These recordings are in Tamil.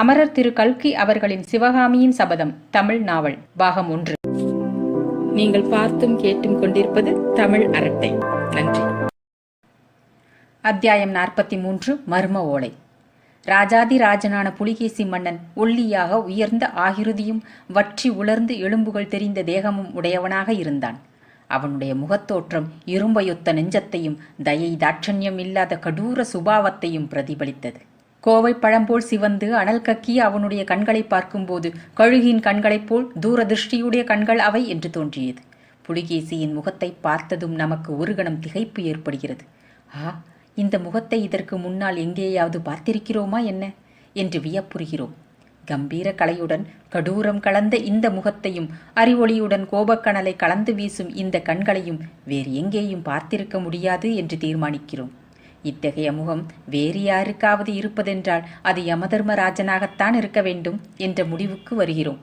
அமரர் திரு கல்கி அவர்களின் சிவகாமியின் சபதம் தமிழ் நாவல் பாகம் ஒன்று. நீங்கள் பார்த்தும் கேட்டும் கொண்டிருப்பது தமிழ் அரட்டை. நன்றி. அத்தியாயம் நாற்பத்தி மூன்று மர்ம ஓலை. ராஜாதி ராஜனான புலிகேசி மன்னன் ஒல்லியாக உயர்ந்த ஆகிருதியும் வற்றி உலர்ந்து எலும்புகள் தெரிந்த தேகமும் உடையவனாக இருந்தான். அவனுடைய முகத்தோற்றம் இரும்பையொத்த நெஞ்சத்தையும் தயை தாட்சண்யம் இல்லாத கடூர சுபாவத்தையும் பிரதிபலித்தது. கோவை பழம்போல் சிவந்து அனல் கக்கி அவனுடைய கண்களை பார்க்கும்போது கழுகின் கண்களைப் போல் தூரதிருஷ்டியுடைய கண்கள் அவை என்று தோன்றியது. புலிகேசியின் முகத்தை பார்த்ததும் நமக்கு ஒரு கணம் திகைப்பு ஏற்படுகிறது. ஆ இந்த முகத்தை இதற்கு முன்னால் எங்கேயாவது பார்த்திருக்கிறோமா என்ன? என்று வியப்புறுகிறோம். கம்பீர கலையுடன் கடூரம் கலந்த இந்த முகத்தையும் அறிவொளியுடன் கோபக்கணலை கலந்து வீசும் இந்த கண்களையும் வேறு எங்கேயும் பார்த்திருக்க முடியாது என்று தீர்மானிக்கிறோம். இத்தகைய முகம் வேறு யாருக்காவது இருப்பதென்றால் அது யமதர்மராஜனாகத்தான் இருக்க வேண்டும் என்ற முடிவுக்கு வருகிறோம்.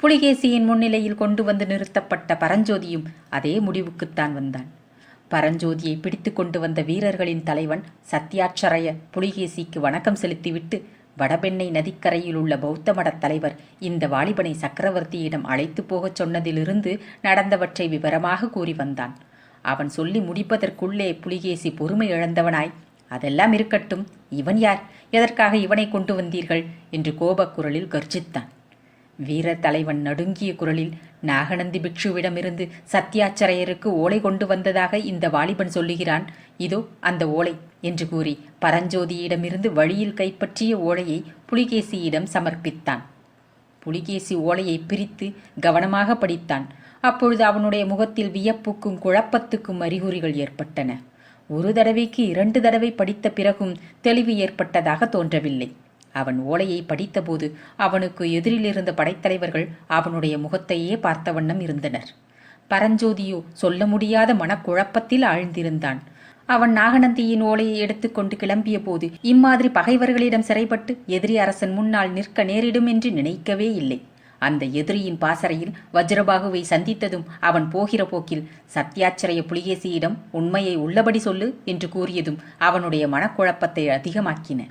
புலிகேசியின் முன்னிலையில் கொண்டு வந்து நிறுத்தப்பட்ட பரஞ்சோதியும் அதே முடிவுக்குத்தான் வந்தான். பரஞ்சோதியை பிடித்து கொண்டு வந்த வீரர்களின் தலைவன் சத்யாட்சரய புலிகேசிக்கு வணக்கம் செலுத்திவிட்டு வடபெண்ணை நதிக்கரையில் உள்ள பௌத்த மடத் தலைவர் இந்த வாலிபனை சக்கரவர்த்தியிடம் அழைத்து போகச் சொன்னதிலிருந்து நடந்தவற்றை விவரமாக கூறி வந்தான். அவன் சொல்லி முடிப்பதற்குள்ளே புலிகேசி பொறுமை இழந்தவனாய். அதெல்லாம் இருக்கட்டும். இவன் யார்? எதற்காக இவனை கொண்டு வந்தீர்கள்? என்று கோபக்குரலில் கர்ஜித்தான். வீர தலைவன் நடுங்கிய குரலில் நாகநந்தி பிக்ஷுவிடமிருந்து சத்தியாச்சரையருக்கு ஓலை கொண்டு வந்ததாக இந்த வாலிபன் சொல்லுகிறான். இதோ அந்த ஓலை என்று கூறி பரஞ்சோதியிடமிருந்து வழியில் கைப்பற்றிய ஓலையை புலிகேசியிடம் சமர்ப்பித்தான். புலிகேசி ஓலையை பிரித்து கவனமாக படித்தான். அப்பொழுது அவனுடைய முகத்தில் வியப்புக்கும் குழப்பத்துக்கும் அறிகுறிகள் ஏற்பட்டன. ஒரு தடவைக்கு இரண்டு தடவை படித்த பிறகும் தெளிவு ஏற்பட்டதாக தோன்றவில்லை. அவன் ஓலையை படித்தபோது அவனுக்கு எதிரிலிருந்த படைத்தலைவர்கள் அவனுடைய முகத்தையே பார்த்த வண்ணம் இருந்தனர். பரஞ்சோதியோ சொல்ல முடியாத மனக்குழப்பத்தில் ஆழ்ந்திருந்தான். அவன் நாகநந்தியின் ஓலையை எடுத்துக்கொண்டு கிளம்பிய போது இம்மாதிரி பகைவர்களிடம் சிறைப்பட்டு எதிரி அரசன் முன்னால் நிற்க நேரிடும் என்று நினைக்கவே இல்லை. அந்த எதிரியின் பாசறையில் வஜ்ரபாகுவை சந்தித்ததும் அவன் போகிற போக்கில் சத்யாச்சரைய புலிகேசியிடம் உண்மையை உள்ளபடி சொல்லு என்று கூறியதும் அவனுடைய மனக்குழப்பத்தை அதிகமாக்கின.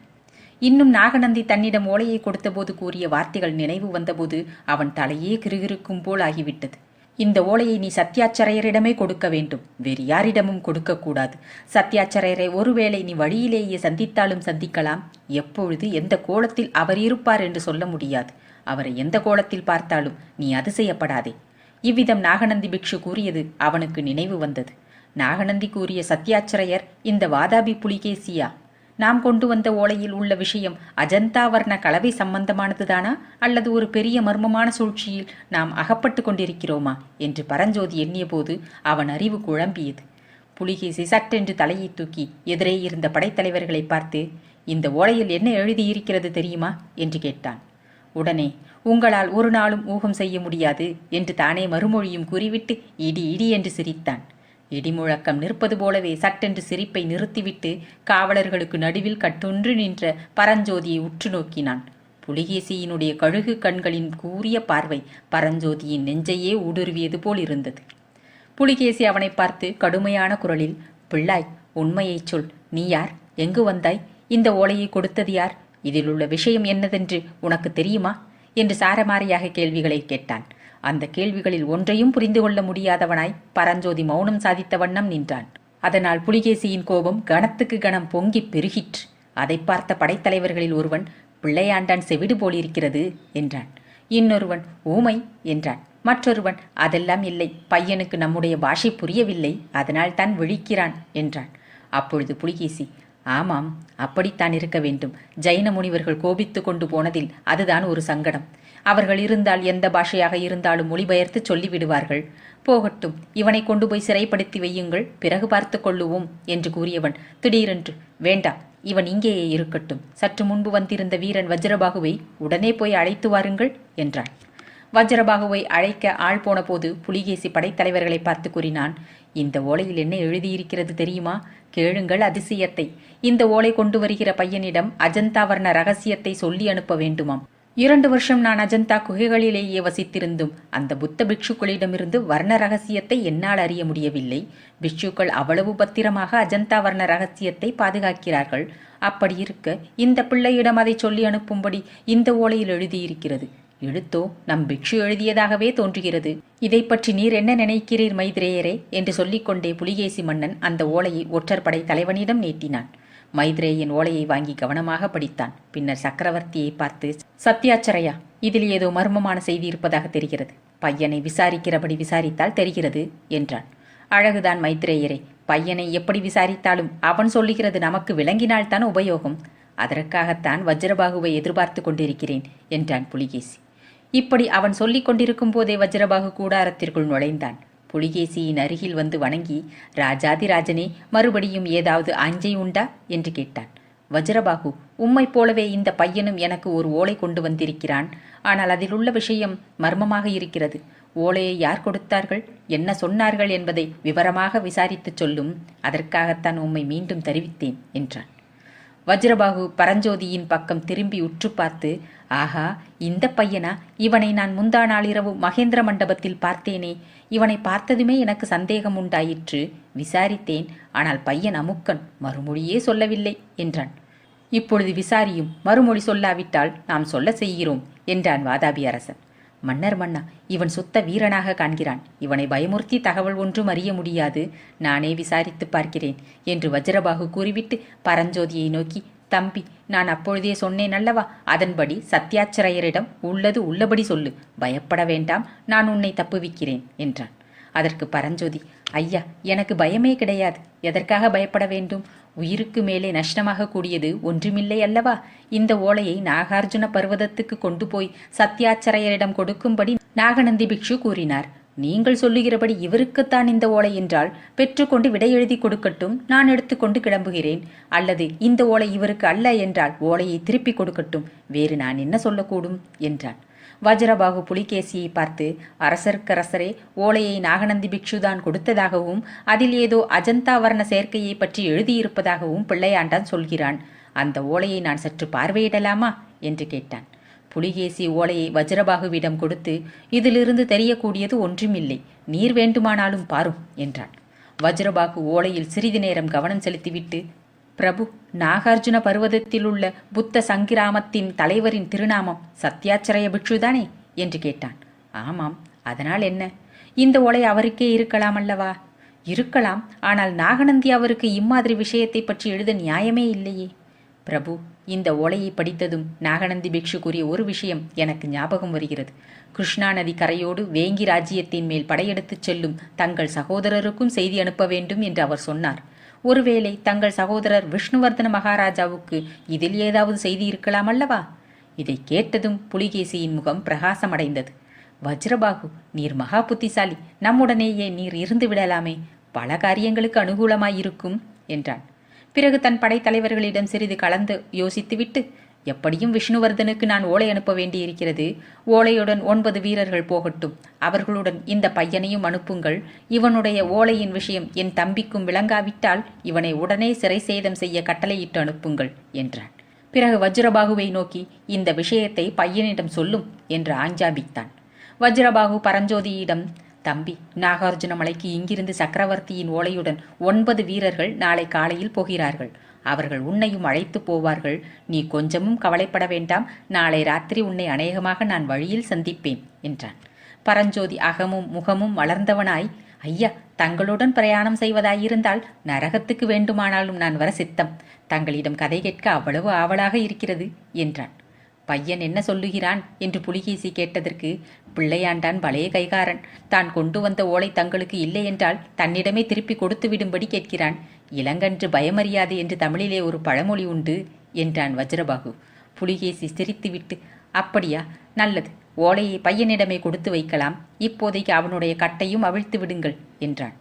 இன்னும் நாகநந்தி தன்னிடம் ஓலையை கொடுத்தபோது கூறிய வார்த்தைகள் நினைவு வந்தபோது அவன் தலையே கிருகிருக்கும் போல் ஆகிவிட்டது. இந்த ஓலையை நீ சத்யாச்சரையரிடமே கொடுக்க வேண்டும். வேறு யாரிடமும் கொடுக்கக்கூடாது சத்யாச்சரையரை ஒருவேளை நீ வழியிலேயே சந்தித்தாலும் சந்திக்கலாம். எப்பொழுது எந்த கோலத்தில் அவர் இருப்பார் என்று சொல்ல முடியாது. அவரை எந்த கோலத்தில் பார்த்தாலும் நீ அதிசயப்படாதே. இவ்விதம் நாகநந்தி பிக்ஷு கூறியது அவனுக்கு நினைவு வந்தது. நாகநந்தி கூறிய சத்யாச்சிரையர் இந்த வாதாபி புலிகேசியா? நாம் கொண்டு வந்த ஓலையில் உள்ள விஷயம் அஜந்தா வர்ண கலவை சம்பந்தமானதுதானா அல்லது ஒரு பெரிய மர்மமான சூழ்ச்சியில் நாம் அகப்பட்டு கொண்டிருக்கிறோமா? என்று பரஞ்சோதி எண்ணியபோது அவன் அறிவு குழம்பியது. புலிகேசி சட்டென்று தலையை தூக்கி எதிரே இருந்த படைத்தலைவர்களை பார்த்து இந்த ஓலையில் என்ன எழுதியிருக்கிறது தெரியுமா? என்று கேட்டான். உடனே உங்களால் ஒரு நாளும் ஊகம் செய்ய முடியாது என்று தானே மறுமொழியும் கூறிவிட்டு இடி இடி என்று சிரித்தான். இடிமுழக்கம் நிற்பது போலவே சட்டென்று சிரிப்பை நிறுத்திவிட்டு காவலர்களுக்கு நடுவில் கட்டொன்று நின்ற பரஞ்சோதியை உற்று நோக்கினான். புலிகேசியினுடைய கழுகு கண்களின் கூரிய பார்வை பரஞ்சோதியின் நெஞ்சையே ஊடுருவியது போல் இருந்தது. புலிகேசி அவனை பார்த்து கடுமையான குரலில் பிள்ளாய் உண்மையைச் சொல். நீ யார்? எங்கு வந்தாய்? இந்த ஓலையை கொடுத்தது யார்? இதில் உள்ள விஷயம் என்னதென்று உனக்கு தெரியுமா? என்று சாரமாரியாக கேள்விகளை கேட்டான். அந்த கேள்விகளில் ஒன்றையும் புரிந்து கொள்ள முடியாதவனாய் பரஞ்சோதி மௌனம் சாதித்த வண்ணம் நின்றான். அதனால் புலிகேசியின் கோபம் கணத்துக்கு கணம் பொங்கி பெருகிற்று. அதை பார்த்த படைத்தலைவர்களில் ஒருவன் பிள்ளையாண்டான் செவிடு போலிருக்கிறது என்றான். இன்னொருவன் ஊமை என்றான். மற்றொருவன் அதெல்லாம் இல்லை பையனுக்கு நம்முடைய பாஷை புரியவில்லை அதனால் தான் விழிக்கிறான் என்றான். அப்பொழுது புலிகேசி ஆமாம் அப்படித்தான் இருக்க வேண்டும். ஜைன முனிவர்கள் கோபித்து கொண்டு போனதில் அதுதான் ஒரு சங்கடம். அவர்கள் இருந்தால் எந்த பாஷையாக இருந்தாலும் மொழிபெயர்த்து சொல்லிவிடுவார்கள். போகட்டும் இவனை கொண்டு போய் சிறைப்படுத்தி வையுங்கள் பிறகு பார்த்து கொள்ளுவோம் என்று கூறியவன் திடீரென்று வேண்டாம் இவன் இங்கேயே இருக்கட்டும். சற்று முன்பு வந்திருந்த வீரன் வஜ்ரபாகுவை உடனே போய் அழைத்து வாருங்கள் என்றான். வஜ்ரபாகுவை அழைக்க ஆள் போன போது புலிகேசி படைத்தலைவர்களை பார்த்து கூறினான் இந்த ஓலையில் என்ன எழுதியிருக்கிறது தெரியுமா? கேளுங்கள் அதிசயத்தை. இந்த ஓலை கொண்டு வருகிற பையனிடம் அஜந்தாவர்ண ரகசியத்தை சொல்லி அனுப்ப வேண்டுமாம். இரண்டு வருஷம் நான் அஜந்தா குகைகளிலேயே வசித்திருந்தும் அந்த புத்த பிக்ஷுக்களிடமிருந்து வர்ண ரகசியத்தை என்னால் அறிய முடியவில்லை. பிக்ஷுக்கள் அவ்வளவு பத்திரமாக அஜந்தா வர்ண ரகசியத்தை பாதுகாக்கிறார்கள். அப்படி இருக்க இந்த பிள்ளையிடம் அதை சொல்லி அனுப்பும்படி இந்த ஓலையில் எழுதியிருக்கிறது. எழுத்தோ நம் பிக்ஷு எழுதியதாகவே தோன்றுகிறது. இதை பற்றி நீர் என்ன நினைக்கிறீர் மைத்ரேயரே? என்று சொல்லிக்கொண்டே புலிகேசி மன்னன் அந்த ஓலையை ஒற்றற்படை தலைவனிடம் நீட்டினான். மைத்ரேயின் ஓலையை வாங்கி கவனமாக படித்தான். பின்னர் சக்கரவர்த்தியை பார்த்து சத்யாச்சரையா இதில் ஏதோ மர்மமான செய்தி இருப்பதாக தெரிகிறது. பையனை விசாரிக்கிறபடி விசாரித்தால் தெரிகிறது என்றான். அழகுதான் மைத்ரேயரே பையனை எப்படி விசாரித்தாலும் அவன் சொல்லுகிறது நமக்கு விளங்கினால்தான் உபயோகம். அதற்காகத்தான் வஜ்ரபாகுவை எதிர்பார்த்து கொண்டிருக்கிறேன் என்றான் புலிகேசி. இப்படி அவன் சொல்லிக் கொண்டிருக்கும் போதே வஜ்ரபாகு கூடாரத்திற்குள் நுழைந்தான். புலிகேசியின் அருகில் வந்து வணங்கி ராஜாதிராஜனே மறுபடியும் ஏதாவது ஆஞ்சை உண்டா? என்று கேட்டான். வஜ்ரபாகு உம்மை போலவே இந்த பையனும் எனக்கு ஒரு ஓலை கொண்டு வந்திருக்கிறான். ஆனால் அதில் உள்ள விஷயம் மர்மமாக இருக்கிறது. ஓலையை யார் கொடுத்தார்கள்? என்ன சொன்னார்கள் என்பதை விவரமாக விசாரித்துச் சொல்லும். அதற்காகத்தான் உம்மை மீண்டும் தெரிவித்தேன் என்றான். வஜ்ரபாகு பரஞ்சோதியின் பக்கம் திரும்பி உற்று பார்த்து ஆஹா இந்த பையனா? இவனை நான் முந்தா நாளிரவு மகேந்திர மண்டபத்தில் பார்த்தேனே. இவனை பார்த்ததுமே எனக்கு சந்தேகம் உண்டாயிற்று. விசாரித்தேன். ஆனால் பையன் அமுக்கன். மறுமொழியே சொல்லவில்லை என்றான். இப்பொழுது விசாரியும். மறுமொழி சொல்லாவிட்டால் நாம் சொல்ல செய்கிறோம் என்றான் வாதாபி அரசன் மன்னர் மன்னா இவன் சுத்த வீரனாக காண்கிறான். இவனை பயமுறுத்தி தகவல் ஒன்றும் அறிய முடியாது. நானே விசாரித்து பார்க்கிறேன் என்று வஜ்ரபாகு கூறிவிட்டு பரஞ்சோதியை நோக்கி தம்பி நான் அப்பொழுதே சொன்னேன் அல்லவா? அதன்படி சத்யாச்சிரையரிடம் உள்ளது உள்ளபடி சொல்லு. பயப்பட வேண்டாம். நான் உன்னை தப்புவிக்கிறேன் என்றான். அதற்கு பரஞ்சோதி ஐயா எனக்கு பயமே கிடையாது. எதற்காக பயப்பட வேண்டும்? உயிருக்கு மேலே நஷ்டமாகக்கூடியது ஒன்றுமில்லை அல்லவா? இந்த ஓலையை நாகார்ஜுன பர்வதத்துக்கு கொண்டு போய் சத்யாச்சரையரிடம் கொடுக்கும்படி நாகநந்தி பிக்ஷு கூறினார். நீங்கள் சொல்லுகிறபடி இவருக்குத்தான் இந்த ஓலை என்றால் பெற்றுக்கொண்டு விடை எழுதி கொடுக்கட்டும் நான் எடுத்துக்கொண்டு கிளம்புகிறேன். அல்லது இந்த ஓலை இவருக்கு அல்ல என்றால் ஓலையை திருப்பி கொடுக்கட்டும் வேறு நான் என்ன சொல்லக்கூடும்? என்றான். வஜ்ரபாகு புலிகேசியை பார்த்து அரசர்க்கரசரே ஓலையை நாகநந்தி பிக்ஷுதான் கொடுத்ததாகவும் அதில் ஏதோ அஜந்தா வர்ண சேர்க்கையை பற்றி எழுதியிருப்பதாகவும் பிள்ளையாண்டான் சொல்கிறான். அந்த ஓலையை நான் சற்று பார்வையிடலாமா? என்று கேட்டான். புலிகேசி ஓலையை வஜ்ரபாகுவிடம் கொடுத்து இதிலிருந்து தெரியக்கூடியது ஒன்றுமில்லை. நீர் வேண்டுமானாலும் பாரும் என்றான். வஜ்ரபாகு ஓலையில் சிறிது நேரம் கவனம் செலுத்திவிட்டு பிரபு நாகார்ஜுன பருவதத்தில் உள்ள புத்த சங்கிராமத்தின் தலைவரின் திருநாமம் சத்யாச்சரய பிக்ஷுதானே என்று கேட்டான். ஆமாம் அதனால் என்ன? இந்த ஓலை அவருக்கே இருக்கலாம் அல்லவா? இருக்கலாம் ஆனால் நாகநந்தி அவருக்கு இம்மாதிரி விஷயத்தை பற்றி எழுத நியாயமே இல்லையே. பிரபு இந்த ஓலையை படித்ததும் நாகநந்தி பிக்ஷு கூறிய ஒரு விஷயம் எனக்கு ஞாபகம் வருகிறது. கிருஷ்ணா நதி கரையோடு வேங்கி ராஜ்யத்தின் மேல் படையெடுத்துச் செல்லும் தங்கள் சகோதரருக்கும் செய்தி அனுப்ப வேண்டும் என்று அவர் சொன்னார். ஒருவேளை தங்கள் சகோதரர் விஷ்ணுவர்தன மகாராஜாவுக்கு இதில் ஏதாவது செய்தி இருக்கலாம் அல்லவா? இதை கேட்டதும் புலிகேசியின் முகம் பிரகாசமடைந்தது. வஜ்ரபாகு நீர் மகா புத்திசாலி நம்முடனேயே நீர் இருந்து விடலாமே பல காரியங்களுக்கு அனுகூலமாயிருக்கும் என்றான். பிறகு தன் படைத்தலைவர்களிடம் சிறிது கலந்து யோசித்துவிட்டு எப்படியும் விஷ்ணுவர்தனுக்கு நான் ஓலை அனுப்ப வேண்டியிருக்கிறது. ஓலையுடன் ஒன்பது வீரர்கள் போகட்டும். அவர்களுடன் இந்த பையனையும் அனுப்புங்கள். இவனுடைய ஓலையின் விஷயம் என் தம்பிக்கும் விளங்காவிட்டால் இவனை உடனே சிறை சேதம் செய்ய கட்டளையிட்டு அனுப்புங்கள் என்றான். பிறகு வஜ்ரபாகுவை நோக்கி இந்த விஷயத்தை பையனிடம் சொல்லும் என்று ஆஞ்சாபித்தான். வஜ்ரபாகு பரஞ்சோதியிடம் தம்பி நாகார்ஜுன மலைக்கு இங்கிருந்து சக்கரவர்த்தியின் ஓலையுடன் ஒன்பது வீரர்கள் நாளை காலையில் போகிறார்கள். அவர்கள் உன்னையும் அழைத்து போவார்கள். நீ கொஞ்சமும் கவலைப்பட வேண்டாம். நாளை ராத்திரி உன்னை அநேகமாக நான் வழியில் சந்திப்பேன் என்றான். பரஞ்சோதி அகமும் முகமும் வளர்ந்தவனாய் ஐயா தங்களுடன் பிரயாணம் செய்வதாயிருந்தால் நரகத்துக்கு வேண்டுமானாலும் நான் வர சித்தம். தங்களிடம் கதை கேட்க அவ்வளவு ஆவலாக இருக்கிறது என்றான். பையன் என்ன சொல்லுகிறான்? என்று புலிகேசி கேட்டதற்கு பிள்ளையாண்டான் பழைய கைகாரன். தான் கொண்டு வந்த ஓலை தங்களுக்கு இல்லை என்றால் தன்னிடமே திருப்பி கொடுத்து விடும்படி கேட்கிறான். இளங்கன்று பயமறியாது என்று தமிழிலே ஒரு பழமொழி உண்டு என்றான் வஜ்ரபாகு. புலிகேசி சிரித்துவிட்டு அப்படியா நல்லது. ஓலையை பையனிடமே கொடுத்து வைக்கலாம். இப்போதைக்கு அவனுடைய கட்டையும் அவிழ்த்து விடுங்கள் என்றான்.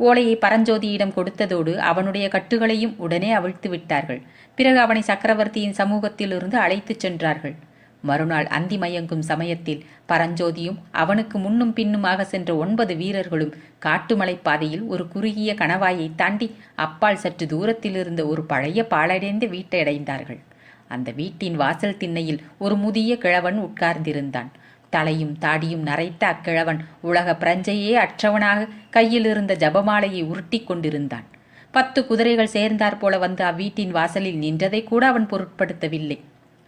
ஓலையை பரஞ்சோதியிடம் கொடுத்ததோடு அவனுடைய கட்டுகளையும் உடனே அவிழ்த்து விட்டார்கள். பிறகு அவனை சக்கரவர்த்தியின் சமூகத்திலிருந்து அழைத்துச் சென்றார்கள். மறுநாள் அந்தி மயங்கும் சமயத்தில் பரஞ்சோதியும் அவனுக்கு முன்னும் பின்னுமாக சென்ற ஒன்பது வீரர்களும் காட்டுமலைப்பாதையில் ஒரு குறுகிய கணவாயை தாண்டி அப்பால் சற்று தூரத்தில் இருந்த ஒரு பழைய பாழடைந்த வீட்டை அடைந்தார்கள். அந்த வீட்டின் வாசல் திண்ணையில் ஒரு முதிய கிழவன் உட்கார்ந்திருந்தான். தலையும் தாடியும் நரைத்த அக்கிழவன் உலக பிரஞ்சையே அற்றவனாக கையில் இருந்த ஜபமாலையை உருட்டி கொண்டிருந்தான். பத்து குதிரைகள் சேர்ந்தாற் போல வந்து அவ்வீட்டின் வாசலில் நின்றதை கூட அவன் பொருட்படுத்தவில்லை.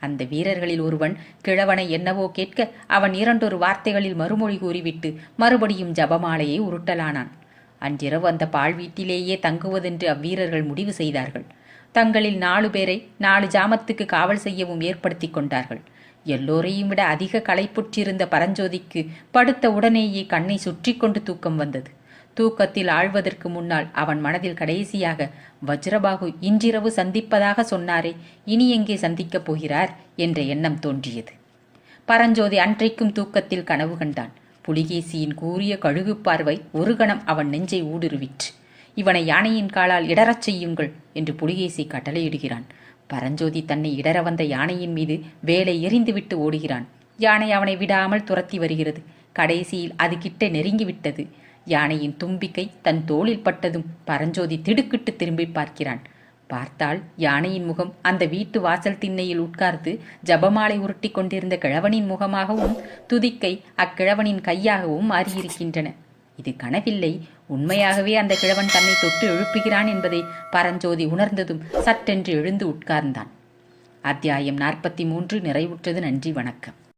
அந்த வீரர்களில் ஒருவன் கிழவனை என்னவோ கேட்க அவன் இரண்டொரு வார்த்தைகளில் மறுமொழி கூறிவிட்டு மறுபடியும் ஜபமாலையை உருட்டலானான். அன்றிரவு அந்த பாழ் வீட்டிலேயே தங்குவதென்று அவ்வீரர்கள் முடிவு செய்தார்கள். தங்களில் நாலு பேரை நாலு ஜாமத்துக்கு காவல் செய்யவும் ஏற்படுத்தி கொண்டார்கள். எல்லோரையும் விட அதிக களைப்புற்றிருந்த பரஞ்சோதிக்கு படுத்த உடனேயே கண்ணை சுற்றி கொண்டு தூக்கம் வந்தது. தூக்கத்தில் ஆழ்வதற்கு முன்னால் அவன் மனதில் கடைசியாக வஜ்ரபாகு இன்றிரவு சந்திப்பதாக சொன்னாரே இனி எங்கே சந்திக்கப் போகிறார்? என்ற எண்ணம் தோன்றியது. பரஞ்சோதி அன்றைக்கும் தூக்கத்தில் கனவு கண்டான். புலிகேசியின் கூறிய கழுகு பார்வை ஒரு கணம் அவன் நெஞ்சை ஊடுருவிற்று. இவனை யானையின் காலால் இடறச் செய்யுங்கள் என்று புலிகேசி கட்டளையிடுகிறான். பரஞ்சோதி தன்னை இடற வந்த யானையின் மீது வேலை எறிந்துவிட்டு ஓடுகிறான். யானை அவனை விடாமல் துரத்தி வருகிறது. கடைசியில் அது கிட்ட நெருங்கிவிட்டது. யானையின் தும்பிக்கை தன் தோளில் பட்டதும் பரஞ்சோதி திடுக்கிட்டு திரும்பி பார்க்கிறான். பார்த்தால் யானையின் முகம் அந்த வீட்டு வாசல் திண்ணையில் உட்கார்ந்து ஜபமாலை உருட்டி கொண்டிருந்த கிழவனின் முகமாகவும் துதிக்கை அக்கிழவனின் கையாகவும் மாறியிருக்கின்றன. இது கனவில்லை. உண்மையாகவே அந்த கிழவன் தன்னை தொட்டு எழுப்புகிறான் என்பதை பரஞ்சோதி உணர்ந்ததும் சட்டென்று எழுந்து உட்கார்ந்தான். அத்தியாயம் நாற்பத்தி மூன்று நிறைவுற்றது. நன்றி வணக்கம்.